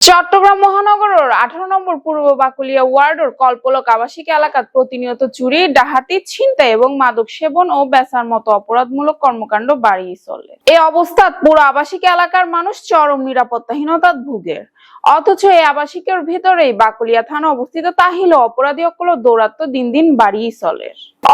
চট্টগ্রাম মহানগরের আঠারো নম্বর পূর্ব বাকুলিয়া ওয়ার্ডের কল্পলক আবাসিক এলাকাত প্রতিনিয়ত চুরি ডাহাতি ছিনতাই এবং মাদক সেবন ও বেচার মতো অপরাধমূলক কর্মকাণ্ড বাড়িয়ে চলে। এই অবস্থাত পুরো আবাসিক এলাকার মানুষ চরম নিরাপত্তাহীনতাত ভুগের অথচ এই আবাসিকের ভিতরেই বাকুলিয়া থানা অবস্থিত তাহিল অপরাধী অকল দৌরাত্ম দিন দিন বাড়িয়ে চলে।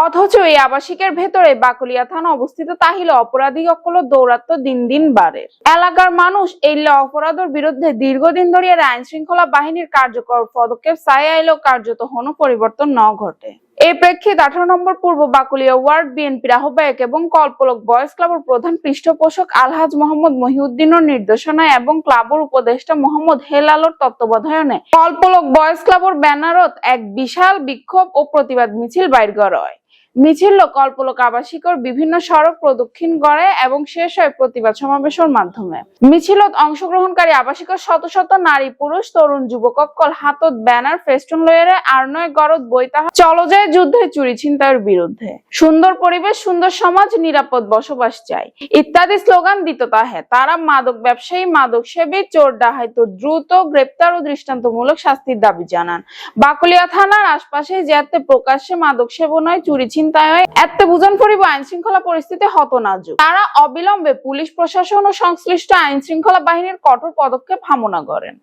অথচ এই আবাসিকের ভেতরে বাকুলিয়া থানা অবস্থিত তাহিল অপরাধী অকল দৌরাত্ম দিন দিন বাড়ে। এলাকার মানুষ এই অপরাধের বিরুদ্ধে দীর্ঘদিন ধরে আইন শৃঙ্খলা বাহিনীর কার্যকর পদক্ষেপ চাই আইলেও কার্যত হন পরিবর্তন ন ঘটে। এই প্রেক্ষিত আঠারো নম্বর পূর্ব বাকুলিয়া ওয়ার্ড বিএনপির আহ্বায়ক এবং কল্পলক বয়স ক্লাবের প্রধান পৃষ্ঠপোষক আলহাজ মোহাম্মদ মহিউদ্দিনের নির্দেশনায় এবং ক্লাবের উপদেষ্টা মোহাম্মদ হেলালোর তত্ত্বাবধানে কল্পলক বয়স ক্লাবের ব্যানারত এক বিশাল বিক্ষোভ ও প্রতিবাদ মিছিল বাইর করা হয়। মিছিল কল্পলক আবাসিকর বিভিন্ন সড়ক প্রদক্ষিণ করে এবং শেষ হয় প্রতিবাদ সমাবেশের মাধ্যমে। মিছিলত অংশগ্রহণকারী আবাসিকর শত শত নারী, পুরুষ, তরুণ, যুবক অকল হাতত, ব্যানার, ফেস্টুন লয়েরে আর নয় গরদ বইতা চলো যায় যুদ্ধে চুরি ছিনতাইয়ের বিরুদ্ধে। সুন্দর পরিবেশ, সুন্দর সমাজ, নিরাপদ বসবাস চাই। ইত্যাদি স্লোগান দিত তাহে। তারা মাদক ব্যবসায়ী, মাদক সেবী, চোর ডাহাইত দ্রুত, গ্রেপ্তার ও দৃষ্টান্তমূলক শাস্তির দাবি জানান। বাকুলিয়া থানার আশপাশে যাতে প্রকাশ্যে মাদক সেবন হয়, চুরি ছিনতাই হয় এতে বুঝন পরিব আইন শৃঙ্খলা পরিস্থিতি হত নাজুক তারা অবিলম্বে পুলিশ প্রশাসন ও সংশ্লিষ্ট আইন শৃঙ্খলা বাহিনীর কঠোর পদক্ষেপ কামনা করেন।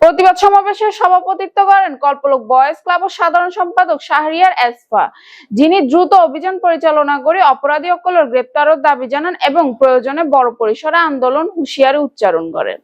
প্রতিবাদ সমাবেশের সভাপতিত্ব করেন কল্পলোক বয়েজ ক্লাব ও সাধারণ সম্পাদক শাহরিয়ার এসফা, যিনি দ্রুত অভিযান পরিচালনা করে অপরাধী অকলের গ্রেপ্তারের দাবি জানান এবং প্রয়োজনে বড় পরিসরে আন্দোলন হুঁশিয়ারি উচ্চারণ করেন।